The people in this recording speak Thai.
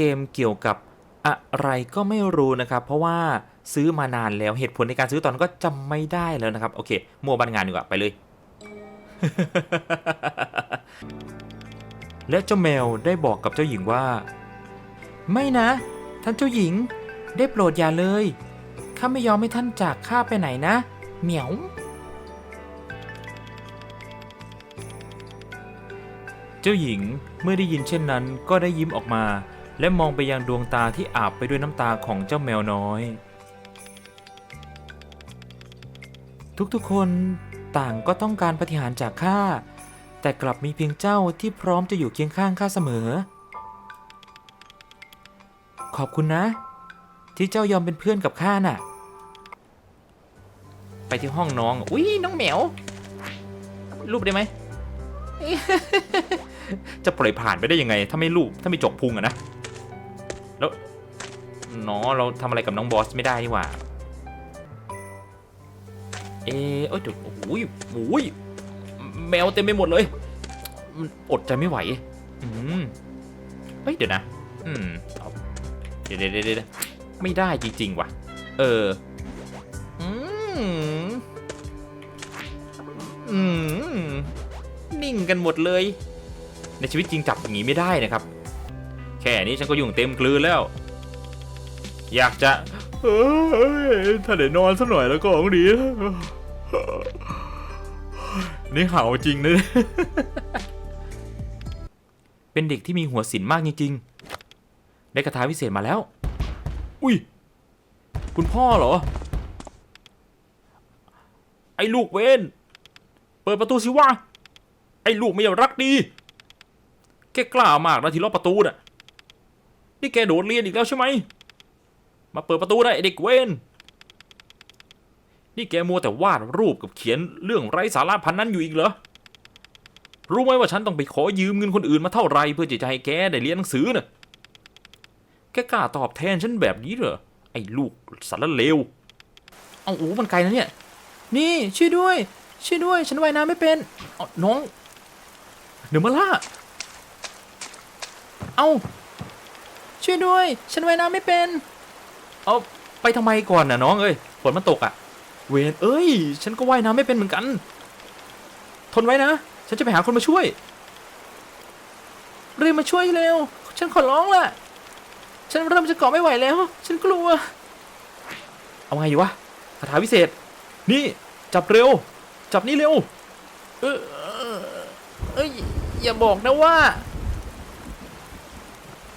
เกมเกี่ยวกับอะไรก็ไม่รู้นะครับ เพราะว่าซื้อมานานแล้วเหตุผลในการซื้อตอนนนก็จำไม่ได้แล้วนะครับ โอเคมัวบันงานดีกว่าไปเลย และเจ้าแมวได้บอกกับเจ้าหญิงว่า ไม่นะ ท่านเจ้าหญิง ได้โปรดอย่าเลยข้าไม่ยอมให้ท่านจากข้าไปไหนนะ เหมียว เจ้าหญิงเมื่อได้ยินเช่นนั้นก็ได้ยิ้มออกมา และมองไปยังดวงตาที่อาบไปด้วยน้ำตาของเจ้าแมวน้อย ทุกๆคนต่างก็ต้องการปฏิหารย์จากข้าแต่กลับมีเพียงเจ้าที่พร้อมจะอยู่เคียงข้างข้าเสมอ ขอบคุณนะ ที่เจ้ายอมเป็นเพื่อนกับข้าน่ะ ไปที่ห้องน้อง อุ้ยน้องแมวรูปได้ไหม จะปล่อยผ่านไปได้ยังไง ถ้าไม่รูปถ้าไม่จกพุงอะนะ แล้วเน้องเราทำอะไรกับน้องบอสไม่ได้นี่หว่า เออเอ้ยเดี๋ยวโอ้ยโอ้ยแมวเต็มไปหมดเลยมันอดใจไม่ไหว อืมเฮ้ยเดี๋ยวนะ อืมเดี๋ยวเดี๋ยวเดี๋ยวเดี๋ยวไม่ได้จริงๆว่ะ เออ อืม อืม นิ่งกันหมดเลย ในชีวิตจริงจับอย่างนี้ไม่ได้นะครับ แค่นี้ฉันก็ยุ่งเต็มกลืนแล้ว อยากจะเอ้ยถ้าได้นอนสักหน่อยแล้วก็ของดี นี่เห่าจริงนะเป็นเด็กที่มีหัวศิลมากจริงๆ ได้คาถาวิเศษมาแล้ว อุ้ย คุณพ่อเหรอ ไอ้ลูกเวนเปิดประตูสิวะไอ้ลูกไม่ยอมรักดีแกกล้ามากนะที่ล็อกประตูน่ะ นี่แกโดดเรียนอีกแล้วใช่ไหม มาเปิดประตูได้เด็กเวนนี่แกมัวแต่วาดรูปกับเขียนเรื่องไร้สาระพันนั้นอยู่อีกเหรอ รู้ไหมว่าฉันต้องไปขอยืมเงินคนอื่นมาเท่าไหรเพื่อจะให้แกได้เรียนหนังสือน่ะแกกล้าตอบแทนฉันแบบนี้เหรอ ไอ้ลูกสารเลว เอาโอ้มันไกลนะเนี่ย นี่ช่วยด้วยช่วยด้วย ฉันว่ายน้ำไม่เป็นน้อง เดี๋ยวมาล่า เอา ช่วยด้วย ฉันว่ายน้ำไม่เป็น เอาไปทำไมก่อนน่ะน้องเอ้ยฝนมันตกอะเวนเอ้ย ฉันก็ว่ายน้ำไม่เป็นเหมือนกัน ทนไว้นะ ฉันจะไปหาคนมาช่วยเรียมาช่วยเร็ว ฉันขอร้องล่ะฉันเริ่มจะเกาะไม่ไหวแล้ว ฉันกลัว เอาไงอยู่วะคาถาวิเศษ นี่จับเร็ว จับนี่เร็ว เออเออเอ้ยอย่าบอกนะว่า